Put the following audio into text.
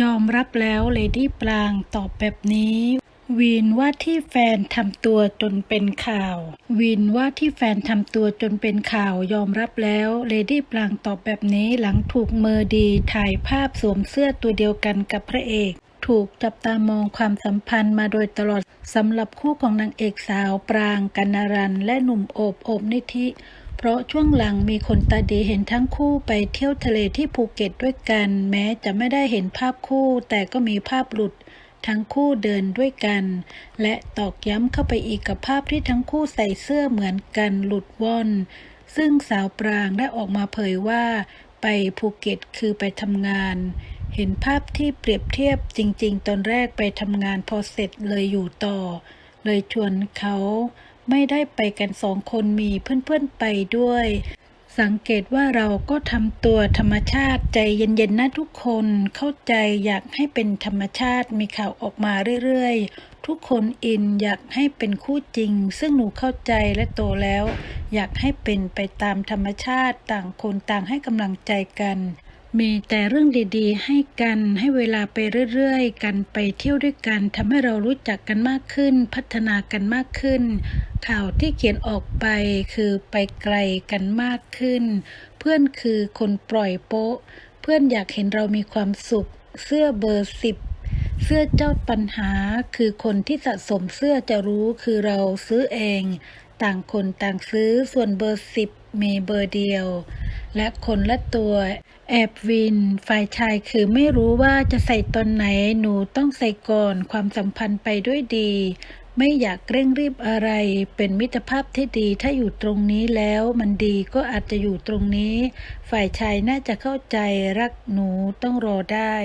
ยอมรับแล้วเลดี้ปรางตอบแบบนี้วีนว่าที่แฟนทำตัวจนเป็นข่าววีนว่าที่แฟนทำตัวจนเป็นข่าวยอมรับแล้วเลดี้ปรางตอบแบบนี้หลังถูกเมอร์ดีถ่ายภาพสวมเสื้อตัวเดียวกันกับพระเอก ถูกจับตามองความสัมพันธ์มาโดยตลอดสำหรับคู่ของนางเอกสาวปรางกันนารัน และหนุ่มโอบโอบนิธิ เพราะช่วงหลังมีคนตาดีเห็นทั้งคู่ไปเที่ยวทะเลที่ภูเก็ตด้วยกัน แม้จะไม่ได้เห็นภาพคู่ แต่ก็มีภาพหลุดทั้งคู่เดินด้วยกัน และตอกย้ำเข้าไปอีกกับภาพที่ทั้งคู่ใส่เสื้อเหมือนกันหลุดว่อน ซึ่งสาวปรางได้ออกมาเผยว่า ไปภูเก็ตคือไปทำงาน เห็นภาพที่เปรียบเทียบจริง ๆ ตอนแรกไปทำงานพอเสร็จเลยอยู่ต่อ เลยชวนเขา ไม่ได้ไปกันสองคนมีเพื่อนๆไปด้วย สังเกตว่าเราก็ทำตัวธรรมชาติใจเย็นๆนะทุกคนเข้าใจอยากให้เป็นธรรมชาติมีข่าวออกมาเรื่อยๆ ทุกคนอินอยากให้เป็นคู่จริง ซึ่งหนูเข้าใจและโตแล้ว อยากให้เป็นไปตามธรรมชาติต่างคนต่างให้กำลังใจกัน มีแต่เรื่องดีๆ ให้กันให้เวลาไปเรื่อยๆ กันไปเที่ยวด้วยกันทำให้เรารู้จักกันมากขึ้น พัฒนากันมากขึ้น ข่าวที่เขียนออกไปคือไปไกลกันมากขึ้น เพื่อนคือคนปล่อยโป๊ะ เพื่อนอยากเห็นเรามีความสุข เสื้อเบอร์สิบเสื้อเจ้าปัญหาคือคนที่สะสมเสื้อจะรู้คือเราซื้อเอง ต่างคนต่างซื้อส่วนเบอร์สิบมีเบอร์เดียว และคนละตัว แอบวิน ฝ่ายชายคือไม่รู้ว่าจะใส่ตอนไหนหนูต้องใส่ก่อนความสัมพันธ์ไปด้วยดี ไม่อยากเร่งรีบอะไร เป็นมิตรภาพที่ดีถ้าอยู่ตรงนี้แล้วมันดีก็อาจจะอยู่ตรงนี้ ฝ่ายชายน่าจะเข้าใจรักหนูต้องรอได้